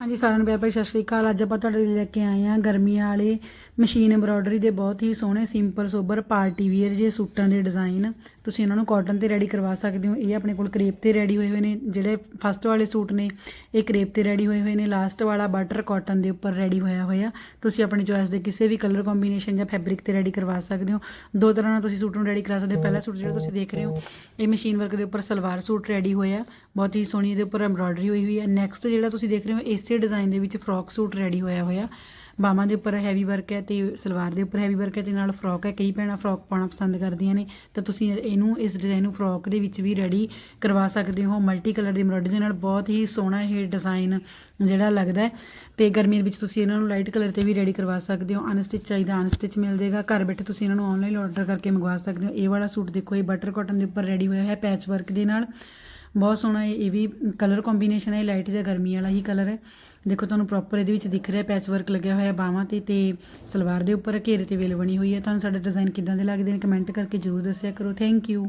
ਹਾਂਜੀ, ਸਾਰਿਆਂ ਨੂੰ ਪਿਆਰ ਭਰੀ ਸਤਿ ਸ਼੍ਰੀ ਅਕਾਲ। ਅੱਜ ਆਪਾਂ ਤੁਹਾਡੇ ਲਈ ਲੈ ਕੇ ਆਏ ਹਾਂ ਗਰਮੀਆਂ ਵਾਲੇ ਮਸ਼ੀਨ ਐਮਬ੍ਰੋਇਡਰੀ ਦੇ ਬਹੁਤ ਹੀ ਸੋਹਣੇ ਸਿੰਪਲ ਸੋਬਰ ਪਾਰਟੀ ਵੀਅਰ ਜੇ ਸੂਟਾਂ ਦੇ ਡਿਜ਼ਾਈਨ ਤੁਸੀਂ ਇਹਨਾਂ ਨੂੰ ਕਾਟਨ ਤੇ ਰੈਡੀ ਕਰਵਾ ਸਕਦੇ ਹੋ। ਇਹ ਆਪਣੇ ਕੋਲ ਕਰੇਪ ਤੇ ਰੈਡੀ ਹੋਏ ਹੋਏ ਨੇ। ਜਿਹੜੇ ਫਸਟ ਵਾਲੇ ਸੂਟ ਨੇ, ਇਹ ਕਰੇਪ ਤੇ ਰੈਡੀ ਹੋਏ ਹੋਏ ਨੇ। ਲਾਸਟ ਵਾਲਾ ਬਟਰ ਕਾਟਨ ਦੇ ਉੱਪਰ ਰੈਡੀ ਹੋਇਆ ਹੋਇਆ। ਤੁਸੀਂ ਆਪਣੀ ਚੋਇਸ ਦੇ ਕਿਸੇ ਵੀ ਕਲਰ ਕੰਬੀਨੇਸ਼ਨ ਜਾਂ ਫੈਬਰਿਕ ਤੇ ਰੈਡੀ ਕਰਵਾ ਸਕਦੇ ਹੋ। ਦੋ ਤਰ੍ਹਾਂ ਨਾਲ ਤੁਸੀਂ ਸੂਟ ਨੂੰ ਰੈਡੀ ਕਰਾ ਸਕਦੇ ਹੋ। ਪਹਿਲਾ ਸੂਟ ਜਿਹੜਾ ਤੁਸੀਂ ਦੇਖ ਰਹੇ ਹੋ, ਇਹ ਮਸ਼ੀਨ ਵਰਕ ਦੇ ਉੱਪਰ ਸਲਵਾਰ ਸੂਟ ਰੈਡੀ ਹੋਇਆ। ਬਹੁਤ ਹੀ ਸੋਹਣੀ ਇਹਦੇ ਉੱਪਰ ਐਮਬ੍ਰੋਇਡਰੀ ਹੋਈ ਹੋਈ ਹੈ। ਨੈਕਸਟ ਜਿਹੜਾ ਤੁਸੀਂ ਦੇਖ ਰਹੇ ਹੋ ਇਸ ਡਿਜ਼ਾਈਨ ਦੇ ਵਿੱਚ ਫਰੋਕ ਸੂਟ ਰੈਡੀ ਹੋਇਆ ਹੋਇਆ। ਬਾਹਾਂ ਦੇ ਉੱਪਰ ਹੈਵੀ ਵਰਕ ਹੈ ਤੇ ਸਲਵਾਰ ਦੇ ਉੱਪਰ ਹੈਵੀ ਵਰਕ ਹੈ ਤੇ ਨਾਲ ਫਰੋਕ ਹੈ। ਕਈ ਭੈਣਾਂ ਫਰੋਕ ਪਾਉਣਾ ਪਸੰਦ ਕਰਦੀਆਂ ਨੇ, ਤਾਂ ਤੁਸੀਂ ਇਹਨੂੰ ਇਸ ਡਿਜ਼ਾਈਨ ਨੂੰ ਫਰੋਕ ਦੇ ਵਿੱਚ ਵੀ ਰੈਡੀ ਕਰਵਾ ਸਕਦੇ ਹੋ। ਮਲਟੀ ਕਲਰ ਦੀ ਐਮਬ੍ਰੋਇਡਰੀ ਦੇ ਨਾਲ ਬਹੁਤ ਹੀ ਸੋਹਣਾ ਇਹ ਡਿਜ਼ਾਈਨ ਜਿਹੜਾ ਲੱਗਦਾ ਹੈ। ਤੇ ਗਰਮੀ ਦੇ ਵਿੱਚ ਤੁਸੀਂ ਇਹਨਾਂ ਨੂੰ ਲਾਈਟ ਕਲਰ ਤੇ ਵੀ ਰੈਡੀ ਕਰਵਾ ਸਕਦੇ ਹੋ। ਅਨਸਟਿਚ ਚਾਹੀਦਾ ਅਨਸਟਿਚ ਮਿਲ ਜਾਏਗਾ। ਘਰ ਬੈਠੇ ਤੁਸੀਂ ਇਹਨਾਂ ਨੂੰ ਆਨਲਾਈਨ ਆਰਡਰ ਕਰਕੇ ਮੰਗਵਾ ਸਕਦੇ ਹੋ। ਇਹ ਵਾਲਾ ਸੂਟ ਦੇਖੋ, ਇਹ ਬਟਰ ਕਾਟਨ ਦੇ ਉੱਪਰ ਰੈਡੀ ਹੋਇਆ ਹੈ ਪੈਚ ਵਰਕ ਦੇ ਨਾਲ। ਬਹੁਤ ਸੋਹਣਾ ਇਹ ਇਹ ਵੀ ਕਲਰ ਕੰਬੀਨੇਸ਼ਨ ਹੈ ਲਾਈਟ ਜਿਹਾ ਗਰਮੀ ਵਾਲਾ ਹੀ ਕਲਰ ਹੈ। ਦੇਖੋ ਤੁਹਾਨੂੰ ਪ੍ਰੋਪਰ ਇਹਦੇ ਵਿੱਚ ਦਿਖ ਰਿਹਾ ਪੈਚ ਵਰਕ ਲੱਗਿਆ ਹੋਇਆ ਬਾਹਾਂ ਤੇ ਤੇ ਸਲਵਾਰ ਦੇ ਉੱਪਰ ਘੇਰੇ ਤੇ ਵੇਲ ਬਣੀ ਹੋਈ ਹੈ। ਤੁਹਾਨੂੰ ਸਾਡਾ ਡਿਜ਼ਾਈਨ ਕਿੱਦਾਂ ਦੇ ਲੱਗਦੇ ਨੇ ਕਮੈਂਟ ਕਰਕੇ ਜਰੂਰ ਦੱਸਿਆ ਕਰੋ। Thank you